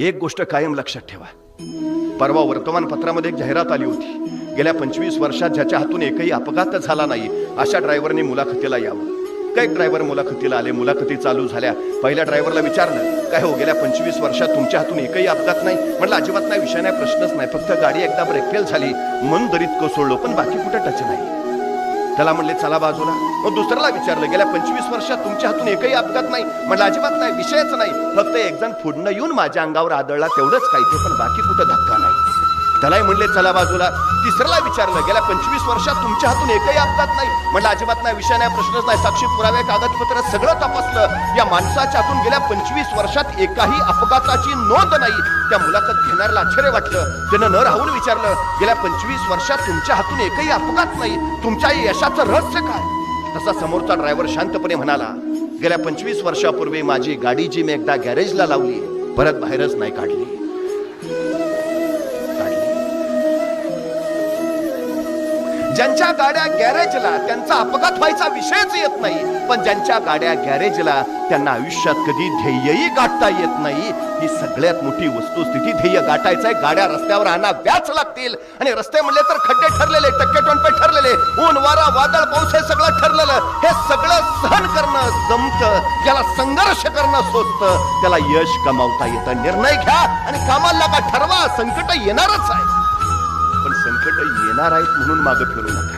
एक गोष्ट कायम लक्षात ठेवा. परवा वर्तमानपत्रामध्ये एक जाहिरात आली होती. गेल्या पंचवीस वर्षात ज्याच्या हातून एकही अपघात झाला नाही अशा ड्रायव्हरने मुलाखतीला यावं. काही ड्रायव्हर मुलाखतीला आले मुलाखती चालू झाल्या. पहिल्या ड्रायव्हरला विचारलं काय हो गेल्या पंचवीस वर्षात तुमच्या हातून एकही अपघात नाही? म्हटलं अजिबात नाही विषय नाही प्रश्नच नाही फक्त गाडी एकदा ब्रेक फेल झाली. म्हणून दरीत कोसळलो पण बाकी कुठे टच नाही. त्याला म्हणले चला बाजूला. मग दुसऱ्याला विचारलं गेल्या पंचवीस वर्षात तुमच्या हातून एकही अपघात नाही? म्हणलं अजिबात नाही विषयच नाही. फक्त एक जण पुढनं येऊन माझ्या अंगावर आदळला तेवढंच काही ते पण बाकी कुठं धक्का नाही. त्यालाही म्हणले चला बाजूला. तिसऱ्याला विचारलं गेल्या पंचवीस वर्षात तुमच्या हातून एकही अपघात नाही? म्हटलं अजिबात नाही विषय नाही प्रश्नच नाही साक्षी पुरावे कागदपत्र सगळं तपासलं. या माणसाच्या हातून गेल्या पंचवीस वर्षात एकाही अपघाताची नोंद नाही. त्या मुलाखत घेणाऱ्याला आश्चर्य वाटलं. त्यानं न राहून विचारलं गेल्या पंचवीस वर्षात तुमच्या हातून एकही अपघात नाही? तुमच्या यशाचं रहस्य काय? तसा समोरचा ड्रायव्हर शांतपणे म्हणाला गेल्या पंचवीस वर्षापूर्वी माझी गाडी जी मी एकदा गॅरेजला लावली परत बाहेरच नाही काढली. ज्यांच्या गाड्या गॅरेजला त्यांचा अपघात व्हायचा विषयच येत नाही. पण ज्यांच्या गाड्या गॅरेजला त्यांना आयुष्यात कधी ध्येयही गाठता येत नाही. ही सगळ्यात मोठी वस्तुस्थिती ध्येय गाठायचंय. गाड्या रस्त्यावर आणा व्याच लागतील. आणि रस्ते म्हणले तर खड्डे ठरलेले टक्के टोनपे ठरलेले ऊन वारा वादळ पाऊस हे सगळं ठरलेलं. हे सगळं सहन करणं जमतं. ज्याला संघर्ष करणं सोचतं त्याला यश कमावता येतं. निर्णय घ्या आणि कामाला का ठरवा. संकट येणारच आहे येणार आहेत म्हणून मागं फिरू नका.